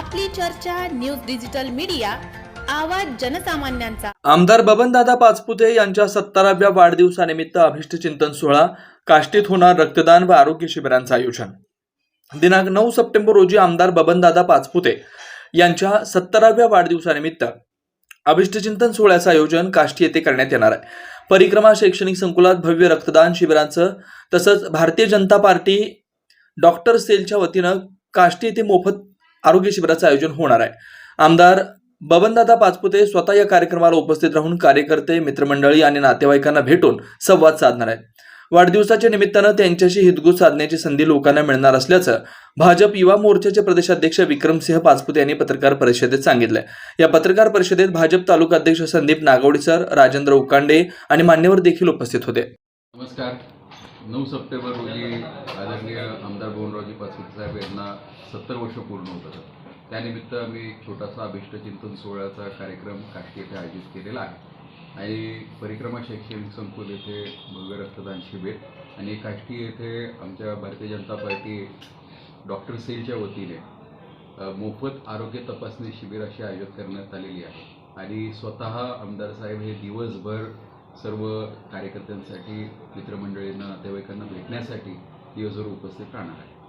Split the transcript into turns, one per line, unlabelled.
आपली चर्चा news digital media आवाज जनसामान्यांचा.
आमदार बबनदादा पाचपुते यांच्या सत्तराव्या वाढदिवसानिमित्त अभिष्ट चिंतन सोहळा काष्टीत होणार रक्तदान व आरोग्य शिबिरांचं आयोजन. दिनांक नऊ सप्टेंबर रोजी आमदार बबनदादा पाचपुते यांच्या सत्तराव्या वाढदिवसानिमित्त अभिष्टचिंतन सोहळ्याचं आयोजन काष्टी येथे करण्यात येणार आहे. परिक्रमा शैक्षणिक संकुलात भव्य रक्तदान शिबिरांचं तसंच भारतीय जनता पार्टी डॉक्टर सेलच्या वतीनं काष्टी येथे मोफत आरोग्य शिबिराचं आयोजन होणार आहे. आमदार बबनदादा पाचपुते स्वतः या कार्यक्रमाला उपस्थित राहून कार्यकर्ते मित्रमंडळी आणि नातेवाईकांना भेटून संवाद साधणार आहेत. वाढदिवसाच्या निमित्तानं त्यांच्याशी हितगुज साधण्याची संधी लोकांना मिळणार असल्याचं भाजप युवा मोर्चाचे प्रदेशाध्यक्ष विक्रमसिंह पाचपुते यांनी पत्रकार परिषदेत सांगितलंय. या पत्रकार परिषदेत भाजप तालुका अध्यक्ष संदीप नागवडीसर राजेंद्र उकांडे आणि मान्यवर देखील उपस्थित होते.
नमस्कार. नऊ सप्टेंबर रोजी आदरणीय आमदार भवनरावजी पाचपुते साहेब यांना सत्तर वर्ष पूर्ण होत त्यानिमित्त आम्ही एक छोटासा अभिष्ट चिंतन सोहळ्याचा कार्यक्रम काष्टी येथे आयोजित केलेला आहे. आणि परिक्रमा शैक्षणिक संकुल येथे भव्य रक्तदान शिबिर आणि काष्टी येथे आमच्या भारतीय जनता पार्टी डॉक्टर सेलच्या वतीने मोफत आरोग्य तपासणी शिबिर अशी आयोजित करण्यात आलेली आहे. आणि स्वतः आमदार साहेब हे दिवसभर सर्व कार्यकर्त्यांसाठी मित्रमंडळींना नातेवाईकांना भेटण्यासाठी दिवसभर उपस्थित राहणार आहे.